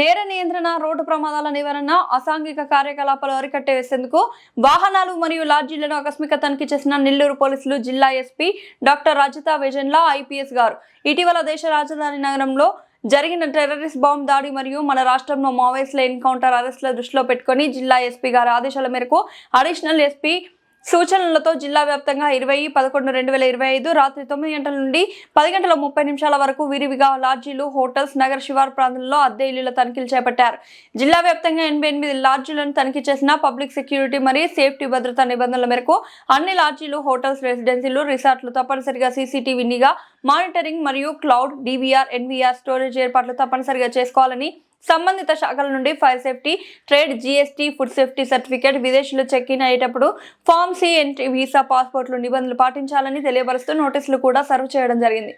నేర నియంత్రణ రోడ్డు ప్రమాదాల నివారణ అసాంఘిక కార్యకలాపాలు అరికట్టే వేసేందుకు వాహనాలు మరియు లాడ్జీలను ఆకస్మిక తనిఖీ చేసిన నెల్లూరు పోలీసులు జిల్లా ఎస్పీ డాక్టర్ రజిత విజన్లా ఐపీఎస్ గారు. ఇటీవల దేశ రాజధాని నగరంలో జరిగిన టెర్రరిస్ట్ బాంబ్ దాడి మరియు మన రాష్ట్రంలో మావోయిస్టుల ఎన్కౌంటర్ అరెస్టుల దృష్టిలో పెట్టుకొని జిల్లా ఎస్పీ గారి ఆదేశాల మేరకు అడిషనల్ ఎస్పీ సూచనలతో జిల్లా వ్యాప్తంగా ఇరవై పదకొండు రెండు వేల ఇరవై ఐదు రాత్రి తొమ్మిది గంటల నుండి పది గంటల ముప్పై నిమిషాల వరకు విరివిగా లాడ్జీలు హోటల్స్ నగర శివారు ప్రాంతంలో అద్దె ఇల్లుల తనిఖీలు చేపట్టారు. జిల్లా వ్యాప్తంగా ఎనభై ఎనిమిది లాడ్జీలను తనిఖీ చేసిన పబ్లిక్ సెక్యూరిటీ మరియు సేఫ్టీ భద్రతా నిబంధనల మేరకు అన్ని లాడ్జీలు హోటల్స్ రెసిడెన్సీలు రిసార్ట్లు తప్పనిసరిగా సీసీటీవీ నిఘా మానిటరింగ్ మరియు క్లౌడ్ డివిఆర్ ఎన్వీఆర్ స్టోరేజ్ ఏర్పాట్లు తప్పనిసరిగా చేసుకోవాలని సంబంధిత శాఖల నుండి fire safety trade GST food safety certificate విదేశీయులు చెక్ ఇన్ అయ్యేటప్పుడు ఫామ్ సి ఎంట్రీ వీసా పాస్పోర్ట్లు నిబంధనలు పాటించాలని తెలియపరుస్తూ నోటీసులు కూడా సర్వ్ చేయడం జరిగింది.